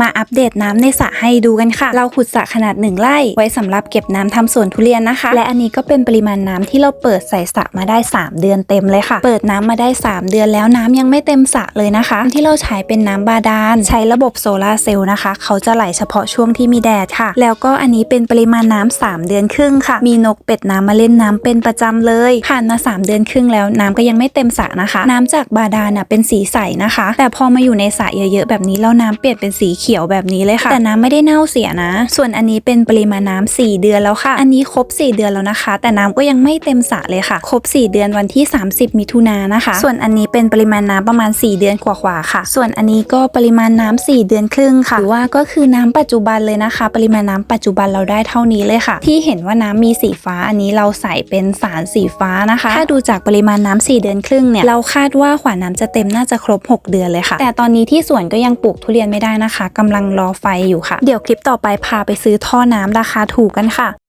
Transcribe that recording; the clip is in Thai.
มาอัปเดตน้ำในสระให้ดูกันค่ะ เราขุดสระขนาดหนึ่งไร่ไว้สำหรับเก็บน้ำทำสวนทุเรียนนะคะ และอันนี้ก็เป็นปริมาณน้ำที่เราเปิดใส่สระมาได้ 3 เดือนเต็มเลยค่ะ เปิดน้ำมาได้ 3 เดือนแล้วน้ำยังไม่เต็มสระเลยนะคะ ที่เราใช้เป็นน้ำบาดาลใช้ระบบโซลาร์เซลล์นะคะ เขาจะไหลเฉพาะช่วงที่มีแดดค่ะ แล้วก็อันนี้เป็นปริมาณน้ำ3เดือนครึ่งค่ะ มีนกเป็ดน้ำมาเล่นน้ำเป็นประจำเลย ผ่านมา 3 เดือนครึ่งแล้วน้ำก็ยังไม่เต็มสระนะคะ น้ำจากบาดาลน่ะเป็นสีใสนะคะ แต่พอมาอยู่ในสระเยอะๆแบบนี้แล้วน้ำเปลี่ยนเป็นสีเขียวแบบนี้เลยค่ะ แต่น้ำไม่ได้เน่าเสียนะ ส่วนอันนี้เป็นปริมาณน้ำ4เดือนแล้วค่ะ อันนี้ครบ 4 เดือนแล้วนะคะ แต่น้ำก็ยังไม่เต็มสระเลยค่ะ ครบ 4 เดือนวันที่ 30 มิถุนายนนะคะ ส่วนอันนี้เป็นปริมาณน้ำประมาณ 4 เดือนกว่าๆค่ะ ส่วนอันนี้ก็ปริมาณน้ำ4เดือนครึ่งค่ะ หรือว่าก็คือน้ำปัจจุบันเลยนะคะ ปริมาณน้ำปัจจุบันเราได้เท่านี้เลยค่ะ ที่เห็นว่าน้ำมีสีฟ้าอันนี้เราใส่เป็นสารสีฟ้านะคะ ถ้าดูจากปริมาณน้ำ4เดือนครึ่งเนี่ยเราคาดว่าขวาน้ำจะเต็มน่าจะครบ 6 เดือนเลยค่ะ แต่ตอนนี้ที่สวนก็ยังปลูกทุเรียนไม่ได้นะคะกำลังรอไฟอยู่ค่ะ เดี๋ยวคลิปต่อไปพาไปซื้อท่อน้ำราคาถูกกันค่ะ